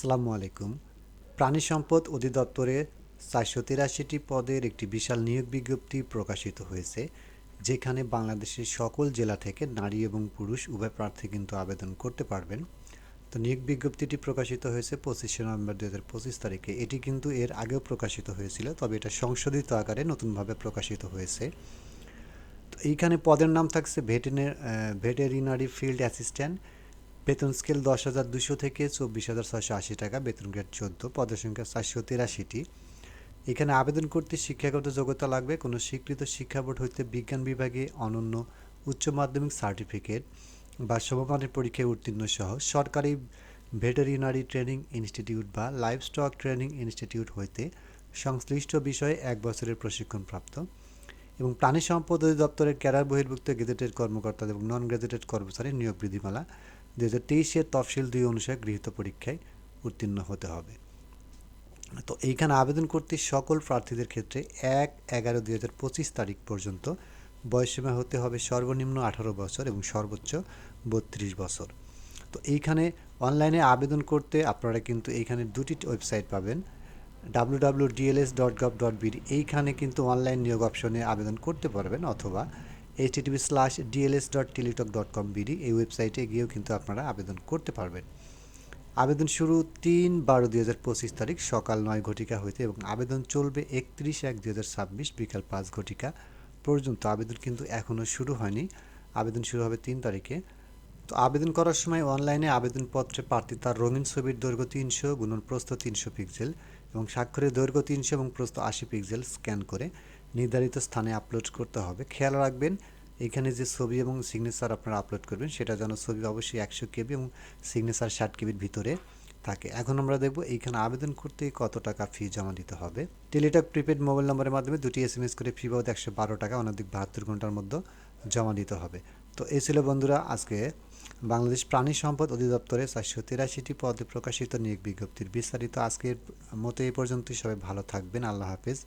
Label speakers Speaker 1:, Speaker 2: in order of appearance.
Speaker 1: আসসালামু আলাইকুম। প্রাণী সম্পদ অধিদপ্তরে চারশো তিরাশিটি পদের একটি বিশাল নিয়োগ বিজ্ঞপ্তি প্রকাশিত হয়েছে, যেখানে বাংলাদেশের সকল জেলা থেকে নারী এবং পুরুষ উভয় প্রার্থী কিন্তু আবেদন করতে পারবেন। তো নিয়োগ বিজ্ঞপ্তিটি প্রকাশিত হয়েছে পঁচিশে নভেম্বর দু হাজার পঁচিশ তারিখে। এটি কিন্তু এর আগেও প্রকাশিত হয়েছিল, তবে এটা সংশোধিত আকারে নতুনভাবে প্রকাশিত হয়েছে। তো এইখানে পদের নাম থাকছে ভেটেরিনারি ফিল্ড অ্যাসিস্ট্যান্ট বেতন স্কেল দশ হাজার দুশো থেকে চব্বিশ হাজার ছশো আশি টাকা, বেতন গ্রেড চোদ্দ, পদের সংখ্যা চারশো তিরাশিটি। এখানে আবেদন করতে শিক্ষাগত যোগ্যতা লাগবে। কোনো স্বীকৃত শিক্ষা বোর্ড হইতে বিজ্ঞান বিভাগে অনন্য উচ্চ মাধ্যমিক সার্টিফিকেট বা সমমানের পরীক্ষায় উত্তীর্ণ সহ সরকারি ভেটেরিনারি ট্রেনিং ইনস্টিটিউট বা লাইভ স্টক ট্রেনিং ইনস্টিটিউট হইতে সংশ্লিষ্ট বিষয়ে এক বছরের প্রশিক্ষণপ্রাপ্ত এবং প্রাণী সম্পদ অধিদপ্তরের ক্যাডার বহির্ভুক্ত গেজেটেড কর্মকর্তা এবং নন গ্রাজুয়েটেড কর্মচারী নিয়োগ বিধিমালা দু হাজার তেইশের তফসিল দুই অনুসারে গৃহীত পরীক্ষায় উত্তীর্ণ হতে হবে। তো এইখানে আবেদন করতে সকল প্রার্থীদের ক্ষেত্রে এক এগারো দুই হাজার পঁচিশ তারিখ পর্যন্ত বয়সীমা হতে হবে সর্বনিম্ন আঠারো বছর এবং সর্বোচ্চ বত্রিশ বছর। তো এইখানে অনলাইনে আবেদন করতে আপনারা কিন্তু এইখানে দুটি ওয়েবসাইট পাবেন W W DLS dot gov dot BD. এইখানে কিন্তু অনলাইন নিয়োগ অপশনে আবেদন করতে পারবেন অথবা H TV slash DLS dot Teletalk dot com BD, এই ওয়েবসাইটে গিয়েও কিন্তু আপনারা আবেদন করতে পারবেন। আবেদন শুরু তিন বারো দুই হাজার পঁচিশ তারিখ, সকাল নয় ঘটিকা হইতে এবং আবেদন চলবে একত্রিশ এক দুই হাজার ছাব্বিশ বিকাল পাঁচ ঘটিকা পর্যন্ত। আবেদন কিন্তু এখনও শুরু হয়নি। আবেদন শুরু হবে তিন তারিখে। তো আবেদন করার সময় অনলাইনে আবেদনপত্রে প্রার্থী তার রঙিন ছবির দৈর্ঘ্য তিনশো, গুণন প্রস্থ তিনশো পিক্সেল এবং স্বাক্ষরের দৈর্ঘ্য তিনশো এবং প্রস্থ আশি পিক্সেল স্ক্যান করে নির্ধারিত স্থানে আপলোড করতে হবে। খেয়াল রাখবেন, এখানে যে ছবি এবং সিগনেচার আপনারা আপলোড করবেন, সেটা যেন ছবি অবশ্যই একশো কেবি এবং সিগনেচার ষাট কেবির ভিতরে থাকে। এখন আমরা দেখব এইখানে আবেদন করতে কত টাকা ফি জমা দিতে হবে। টেলিটক প্রিপেড মোবাইল নম্বরের মাধ্যমে দুটি এস এম এস করে ফি বাবদ একশো বারো টাকা, অনধিক বাহাত্তর ঘণ্টার মধ্যে জমা দিতে হবে। তো এই ছিল বন্ধুরা আজকে বাংলাদেশ প্রাণী সম্পদ অধিদপ্তরে চারশো তিরাশিটি পদে প্রকাশিত নিয়োগ বিজ্ঞপ্তির বিস্তারিত আজকের মতো এই পর্যন্তই। সবাই ভালো থাকবেন। আল্লাহ হাফেজ।